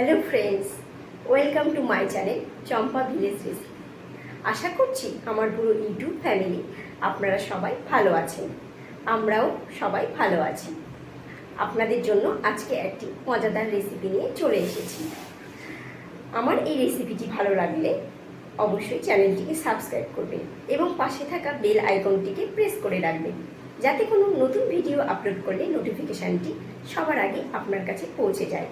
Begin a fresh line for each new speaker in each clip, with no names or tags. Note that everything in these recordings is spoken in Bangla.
Hello friends, welcome to my channel Champa village recipe. আশা করছি আমার পুরো ইউটিউব ফ্যামিলি আপনারা সবাই ভালো আছেন। আমরাও সবাই ভালো আছি। আপনাদের জন্য আজকে একটি মজাদার রেসিপি নিয়ে চলে এসেছি। আমার এই রেসিপিটি ভালো লাগলে অবশ্যই চ্যানেলটিকে সাবস্ক্রাইব করবেন এবং পাশে থাকা বেল আইকনটিকে প্রেস করে রাখবেন, যাতে কোনো নতুন ভিডিও আপলোড করলে নোটিফিকেশানটি সবার আগে আপনার কাছে পৌঁছে যায়।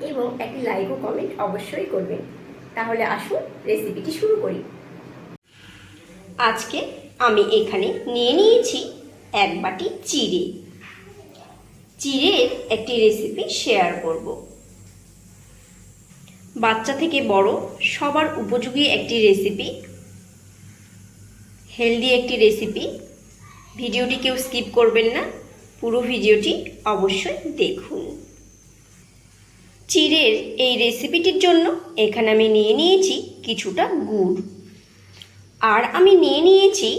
এবং একটি লাইক ও কমেন্ট অবশ্যই করবেন। তাহলে আসুন রেসিপিটি শুরু করি। আজকে আমি এখানে নিয়ে নিয়েছি এক বাটি চিড়ে। চিড়ের একটি রেসিপি শেয়ার করব। বাচ্চা থেকে বড় সবার উপযোগী একটি রেসিপি হেলদি একটি রেসিপি ভিডিওটি কেউ স্কিপ করবেন না। পুরো ভিডিওটি অবশ্যই দেখুন। চিড়ের এই রেসিপিটির জন্য এখানে আমি নিয়ে নিয়েছি কিছুটা গুড়। আর আমি নিয়ে নিয়েছি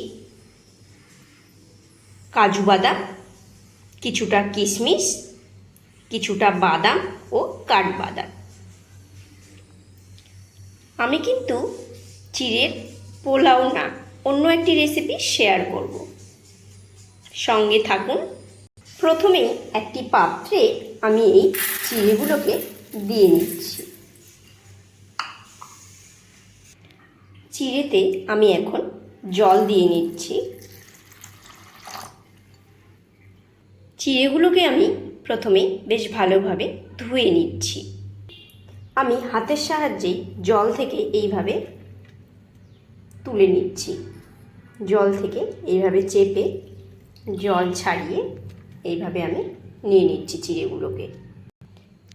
কাজু বাদাম, কিছুটা কিশমিশ, কিছুটা বাদাম ও কাঠবাদাম। আমি কিন্তু চিড়ের পোলাও না, অন্য একটি রেসিপি শেয়ার করব। সঙ্গে থাকুন। প্রথমে একটি পাত্রে আমি এই চিড়েগুলোকে দিয়ে নিচ্ছি চিড়েতে আমি এখন জল দিয়ে নিচ্ছি। চিড়েগুলোকে আমি প্রথমে বেশ ভালোভাবে ধুয়ে নিচ্ছি। আমি হাতের সাহায্যে জল থেকে এইভাবে তুলে নিচ্ছি। জল থেকে এইভাবে চেপে জল ছাড়িয়ে এইভাবে আমি নিয়ে নিচ্ছি চিড়েগুলোকে।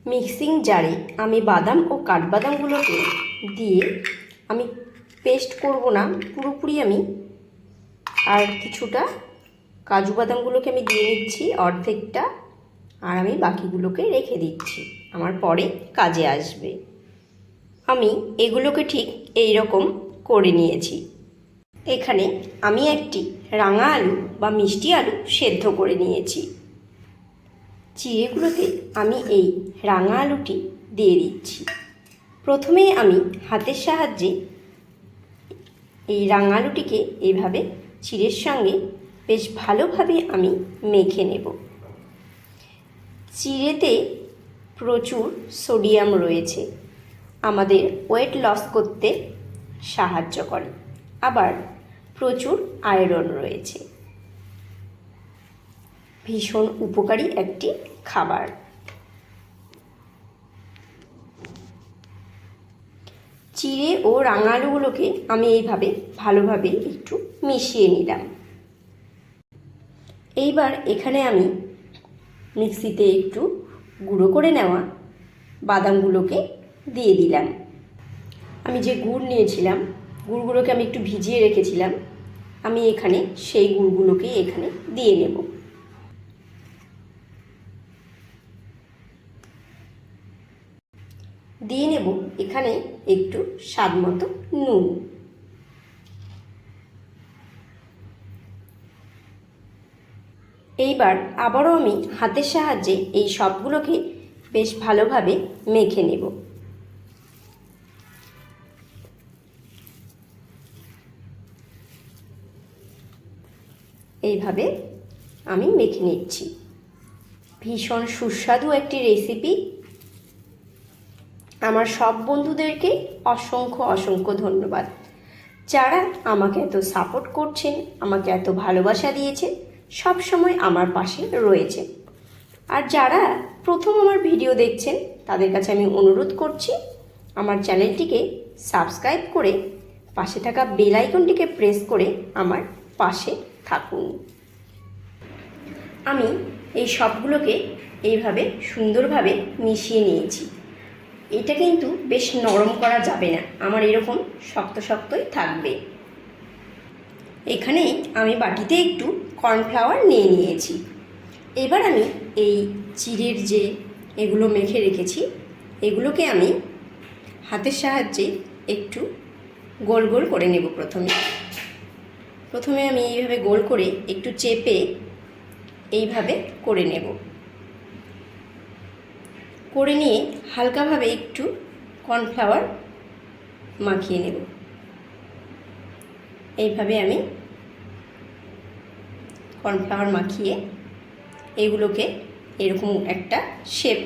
মিক্সিং জারে আমি বাদাম ও কাঠবাদামগুলোকে দিয়ে আমি পেস্ট করব না, পুরোপুরি আমি। আর কিছুটা কাজু বাদামগুলোকে আমি দিয়ে নিচ্ছি অর্ধেকটা আর আমি বাকিগুলোকে রেখে দিচ্ছি। আমার পরে কাজে আসবে। আমি এগুলোকে ঠিক এই রকম করে নিয়েছি। এখানে আমি একটি রাঙা আলু বা মিষ্টি আলু সেদ্ধ করে নিয়েছি। চিড়েগুলোতে আমি এই রাঙা আলুটি দিয়ে দিচ্ছি। প্রথমে আমি হাতের সাহায্যে এই রাঙা আলুটিকে এইভাবে চিড়ের সঙ্গে বেশ ভালোভাবে আমি মেখে নেব। চিড়েতে প্রচুর সোডিয়াম রয়েছে। আমাদের ওয়েট লস করতে সাহায্য করে। আবার প্রচুর আয়রন রয়েছে। ভীষণ উপকারী একটি খাবার। চিড়ে ও রাঙালুগুলোকে আমি এইভাবে ভালোভাবে একটু মিশিয়ে নিলাম। এইবার এখানে আমি মিক্সিতে একটু গুঁড়ো করে নেওয়া বাদামগুলোকে দিয়ে দিলাম। আমি যে গুড় নিয়েছিলাম, গুড়গুলোকে আমি একটু ভিজিয়ে রেখেছিলাম, আমি এখানে সেই গুড়গুলোকে এখানে দিয়ে নেব। দিয়ে নেব এখানে একটু স্বাদ মতো নুন। এইবার আবারও আমি হাতের সাহায্যে এই সবগুলোকে বেশ ভালোভাবে মেখে নেব। এইভাবে আমি মেখে নিচ্ছি। ভীষণ সুস্বাদু একটি রেসিপি আমার সব বন্ধুদেরকে অসংখ্য অসংখ্য ধন্যবাদ। যারা আমাকে এত সাপোর্ট করছেন, আমাকে এত ভালোবাসা দিয়েছেন সব সময় আমার পাশে রয়েছে। আর যারা প্রথম আমার ভিডিও দেখছেন, তাদের কাছে আমি অনুরোধ করছি, আমার চ্যানেলটিকে সাবস্ক্রাইব করে পাশে থাকা বেল আইকনটিকে প্রেস করে আমার পাশে থাকুন। আমি এই সবগুলোকে এইভাবে সুন্দরভাবে মিশিয়ে নিয়েছি। এটা কিন্তু বেশ নরম করা যাবে না। আমার এরকম শক্ত শক্তই থাকবে। এখানে আমি বাটিতে একটু কর্নফ্লাওয়ার নিয়ে নিয়েছি। এবার আমি এই চিড়ের যে এগুলো মেখে রেখেছি, এগুলোকে আমি হাতের সাহায্যে একটু গোল গোল করে নেব প্রথমে। প্রথমে আমি এইভাবে গোল করে একটু চেপে এইভাবে করে নেব। করে নিয়ে হালকাভাবে একটু কর্নফ্লাওয়ার মাখিয়ে নেব। এইভাবে আমি কর্নফ্লাওয়ার মাখিয়ে এগুলোকে এরকম একটা শেপ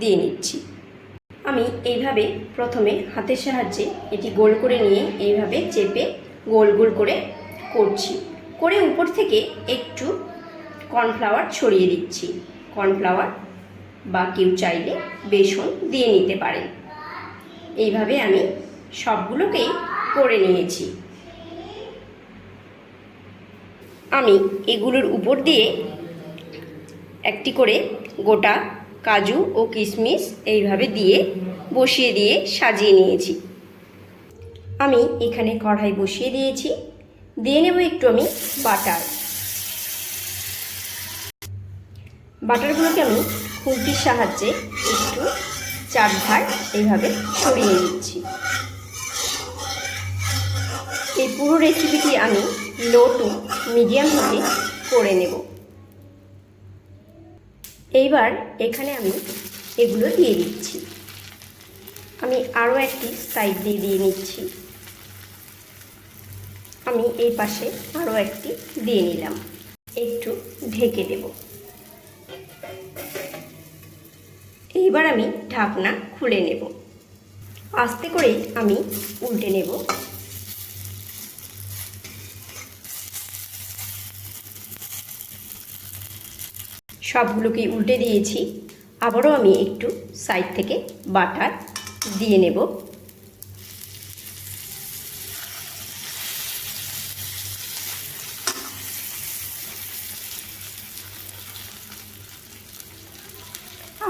দিয়ে নিচ্ছি। আমি এইভাবে প্রথমে হাতের সাহায্যে এটি গোল করে নিয়ে এইভাবে চেপে গোল গোল করে করছি। করে উপর থেকে একটু কর্নফ্লাওয়ার ছড়িয়ে দিচ্ছি। কর্নফ্লাওয়ার বা কেউ চাইলে বেসন দিয়ে নিতে পারেন এইভাবে আমি সবগুলোকেই করে নিয়েছি। আমি এগুলোর উপর দিয়ে একটি করে গোটা কাজু ও কিশমিশ এইভাবে দিয়ে বসিয়ে দিয়ে সাজিয়ে নিয়েছি। আমি এখানে কড়াই বসিয়ে দিয়েছি। দিয়ে নেব একটু আমি বাটার। বাটারগুলোকে আমি খুন্তির সাহায্যে একটু চারধার এইভাবে ছড়িয়ে নিচ্ছি। এই পুরো রেসিপিটি আমি লো টু মিডিয়াম হিটে করে নেব। এইবার এখানে আমি এগুলো দিয়ে দিচ্ছি। আমি আরও একটি সাইড দিয়ে দিয়ে নিচ্ছি। আমি এই পাশে আরও একটি দিয়ে নিলাম। একটু ঢেকে দেব। এইবার আমি ঢাকনা খুলে নেব। আস্তে করে আমি উল্টে নেব। সবগুলোকেই উল্টে দিয়েছি। আবারও আমি একটু সাইড থেকে বাটার দিয়ে নেব।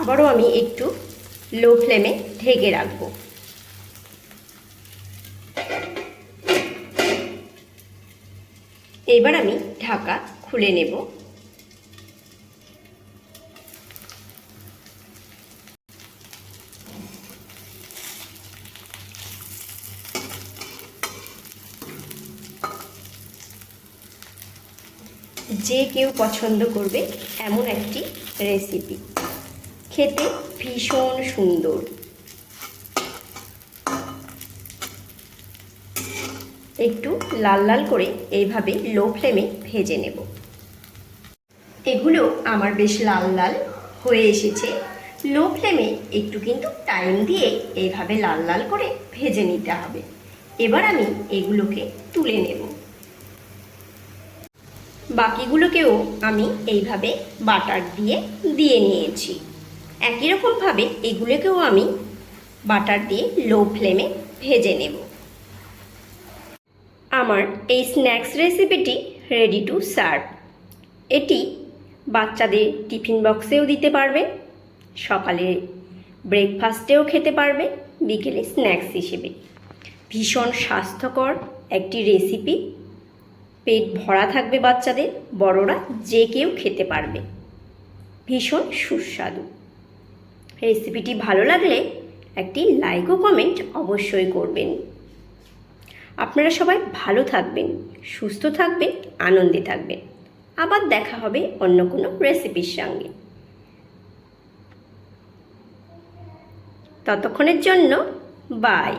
আবারও আমি একটু লো ফ্লেমে ঢেকে রাখব। এবার আমি ঢাকা খুলে নেব। যে কেউ পছন্দ করবে এমন একটি রেসিপি খেতে ভীষণ সুন্দর। একটু লাল লাল করে এইভাবে লো ফ্লেমে ভেজে নেব। এগুলো আমার বেশ লাল লাল হয়ে এসেছে। লো ফ্লেমে একটু কিন্তু টাইম দিয়ে এইভাবে লাল লাল করে ভেজে নিতে হবে। এবার আমি এগুলোকে তুলে নেব। বাকিগুলোকেও আমি এইভাবে বাটার দিয়ে দিয়ে নিয়েছি। একই রকমভাবে এগুলোকেও আমি বাটার দিয়ে লো ফ্লেমে ভেজে নেব। আমার এই স্ন্যাক্স রেসিপিটি রেডি টু সার্ভ এটি বাচ্চাদের টিফিন বক্সেও দিতে পারবে, সকালে ব্রেকফাস্টেও খেতে পারবে, বিকেলে স্ন্যাক্স হিসেবে। ভীষণ স্বাস্থ্যকর একটি রেসিপি পেট ভরা থাকবে বাচ্চাদের, বড়রা যে কেউ খেতে পারবে। ভীষণ সুস্বাদু। রেসিপিটি ভালো লাগলে একটি লাইক ও কমেন্ট অবশ্যই করবেন। আপনারা সবাই ভালো থাকবেন, সুস্থ থাকবেন, আনন্দে থাকবেন। আবার দেখা হবে অন্য কোনো রেসিপির সঙ্গে। ততক্ষণের জন্য বাই